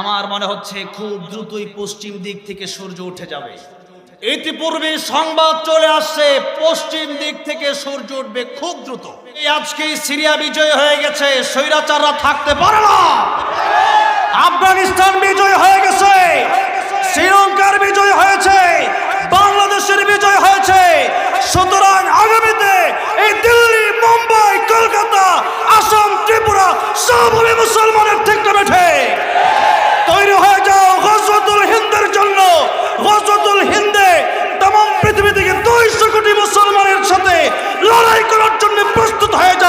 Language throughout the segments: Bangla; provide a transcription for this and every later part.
আমার মনে হচ্ছে খুব দ্রুতই পশ্চিম দিক থেকে সূর্য উঠে যাবে। ইতিপূর্বে সংবাদ চলে আসছে, পশ্চিম দিক থেকে সূর্য উঠবে খুব দ্রুত। আজকে সিরিয়া বিজয় হয়ে গেছে, স্বৈরাচাররা থাকতে পারে না। আফগানিস্তান বিজয় হয়ে গেছে, শ্রীলঙ্কার বিজয় হয়েছে, বাংলাদেশের বিজয় হয়েছে। সুতরাং আগামীতে এই দিল্লি, মুম্বাই, কলকাতা, আসাম, ত্রিপুরা সব হবে মুসলমানের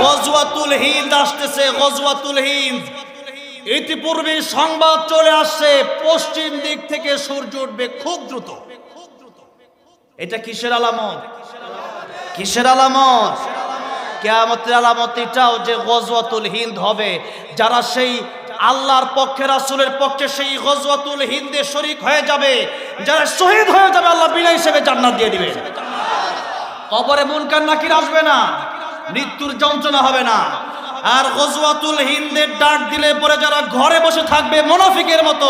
গজওয়াতুল হিন্দ আসতেছে, গজওয়াতুল হিন্দ। ইতিপূর্বে সংবাদ চলে আসছে, পশ্চিম দিক থেকে সূর্য উঠবে খুব দ্রুত। এটা কিসের আলামত? কিসের আলামত? কেয়ামতের আলামত এটাও যে গজওয়াতুল হিন্দ হবে, যারা সেই আল্লাহর পক্ষে, রাসূলের পক্ষে সেই গজওয়াতুল হিন্দে শরিক হয়ে যাবে, যারা শহীদ হয়ে যাবে, আল্লাহ বিনা হিসেবে জান্নাত দিয়ে দিবে। কবরে মুনকার নাকির আসবে না। মৃত্যুর যন্ত্রণা হবে না। আর গজওয়াতুল হিন্দের ডাক দিলে পরে যারা ঘরে বসে থাকবে, মুনাফিকের মতো,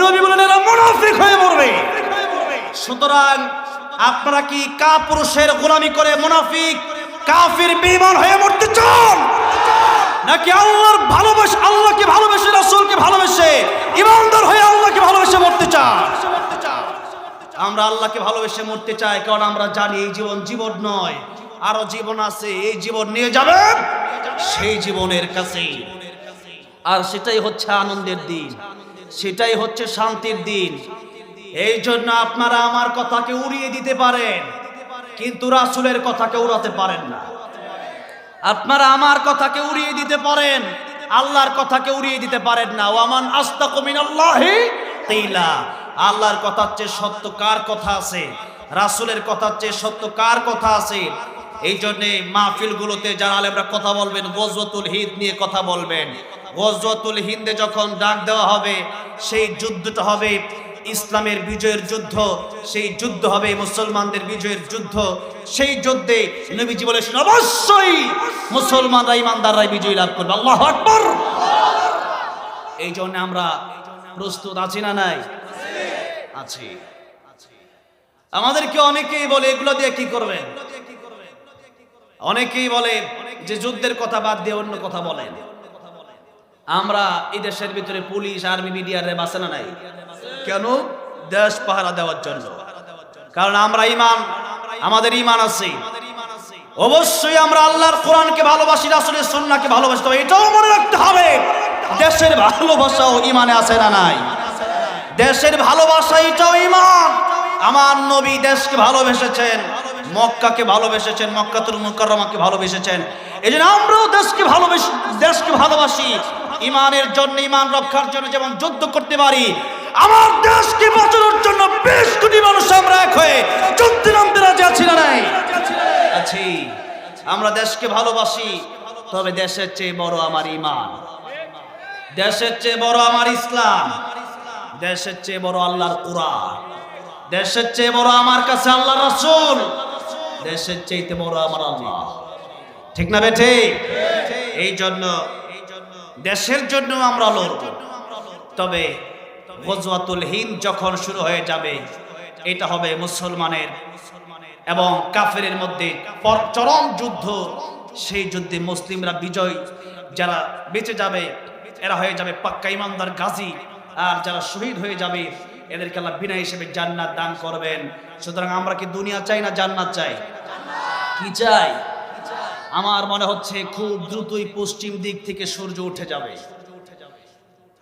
নবী বলেন এরা মুনাফিক হয়ে মরবে। সুতরাং আপনারা কি কাপুরুষের গোলামি করে মুনাফিক, কাফির, বেঈমান হয়ে মরতে চান? নাকি আল্লাহর ভালোবাসে, আল্লাহকে ভালোবেসে, রাসূলকে ভালোবেসে ইমানদার হয়ে আল্লাহকে ভালোবেসে মরতে চান? আমরা আল্লাহকে ভালোবেসে মরতে চাই, কারণ আমরা জানি এই জীবন জীবন নয়। আরও জীবন আছে, এই জীবন নিয়ে যাবে, সেই জীবনের কাছে। আর সেটাই হচ্ছে আনন্দের দিন, সেটাই হচ্ছে শান্তির দিন। এই জন্য আপনারা আমার কথাকে উড়িয়ে দিতে পারেন, কিন্তু রাসূলের কথাকে উড়াতে পারেন না। আপনারা আমার কথাকে উড়িয়ে দিতে পারেন, আল্লাহর কথাকে উড়িয়ে দিতে পারেন না। ওয়ামান আস্তাকু মিনাল্লাহি কিলা। আল্লাহর কথার চেয়ে সত্য কার কথা আছে? রাসূলের কথার চেয়ে সত্য কার কথা আছে? এই জন্যে মাহফিলগুলোতে যারা আলেমরা কথা বলবেন, গজওয়াতুল হিন্দ নিয়ে কথা বলবেন। গজওয়াতুল হিন্দে যখন ডাক দেওয়া হবে, সেই যুদ্ধটা হবে ইসলামের বিজয়ের যুদ্ধ, সেই যুদ্ধ হবে মুসলমানদের বিজয়ের যুদ্ধ। সেই যুদ্ধে নবীজি বলেছেন, অবশ্যই মুসলমানরা, ইমানদাররাই বিজয় লাভ করবে। আল্লাহ আকবর। এই জন্য আমরা প্রস্তুত আছি না নাই? আছি। আমাদেরকে অনেকেই বলে, এগুলো দিয়ে কি করবেন? অনেকেই বলে যে যুদ্ধের কথা বাদ দিয়ে অন্য কথা বলেন আমরা এই দেশের ভিতরে পুলিশ, আর্মি মিডিয়ার বাসে না নাই? কেন? দেশ পাহারা দেওয়ার জন্য। কারণ আমরা ইমান, আমাদের ইমান আছে। অবশ্যই আমরা আল্লাহর কোরআনকে ভালোবাসি, রাসূলের সুন্নাহকে ভালোবাসি, তবে এটাও মনে রাখতে হবে, দেশের ভালোবাসাও ইমানে আছে না নাই? দেশের ভালোবাসা এটাও ইমান আমার নবী দেশকে ভালোবেসেছেন। মক্কাকে ভালোবেসেছেন, মক্কাতুল মুকাররমাকে ভালোবেসেছেন। এই জন্য আমরাও দেশকে ভালোবেসে, দেশকে ভালোবাসি। ইমানের জন্য, ইমান রক্ষার জন্য যেমন যুদ্ধ করতে পারি, আমার দেশকে বাঁচানোর জন্য বেশ কোটি মানুষ আমরা এক হয়ে যুদ্ধে নামতে রাজি আছি না নাই? আছি। আমরা দেশকে ভালোবাসি, তবে দেশের চেয়ে বড় আমার ইমান। দেশের চেয়ে বড় আমার ইসলাম। দেশের চেয়ে বড় আল্লাহর কোরআন। দেশের চেয়ে বড় আমার কাছে আল্লাহ রাসূল। দেশের চাইতে বড় আমার আল্লাহ। ঠিক না বেঠে এই জন্য, দেশের জন্য আমরা লড়ব। তবে গজওয়াতুল হিন্দ যখন শুরু হয়ে যাবে, এটা হবে মুসলমানের এবং কাফেরের মধ্যে চরম যুদ্ধ। সেই যুদ্ধে মুসলিমরা বিজয় যারা বেঁচে যাবে, এরা হয়ে যাবে পাক্কা ইমানদার গাজী। আর যারা শহীদ হয়ে যাবে এদেরকে আল্লাহ বিনা হিসেবে জান্নাত দান করবেন। সুতরাং আমরা কি দুনিয়া চাই না জান্নাত চাই? কি চাই? আমার মনে হচ্ছে খুব দ্রুতই পশ্চিম দিক থেকে সূর্য উঠে যাবে।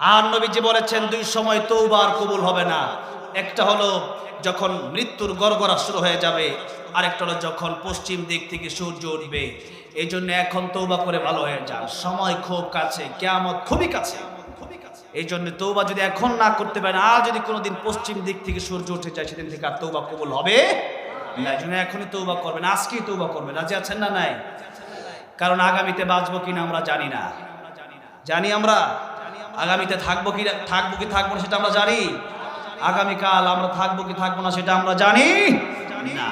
আর নবীজি বলেছেন, দুই সময় তৌবার কবুল হবে না। একটা হলো যখন মৃত্যুর গড়গড়া শুরু হয়ে যাবে, আরেকটা হলো যখন পশ্চিম দিক থেকে সূর্য উঠবে। এই জন্য এখন তৌবা করে ভালো হয়ে যান। সময় খুব কাছে, কেয়ামত খুবই কাছে। এই জন্য তৌবা যদি এখন না করতে পারেন, আর যদি কোনোদিন পশ্চিম দিক থেকে সূর্য উঠে যায়, সেদিন থেকে আর তৌবা কবুল হবে না। জন্য এখনই তৌবা করবেন, আজকেই তৌবা করবেন। রাজি আছেন না নাই? কারণ আগামীতে বাঁচবো কিনা আমরা জানি না। জানি আমরা? আগামীতে থাকব কি থাকব কি, থাকব না সেটা আমরা জানি। আগামীকাল আমরা থাকব কি, থাকব না সেটা আমরা জানি না।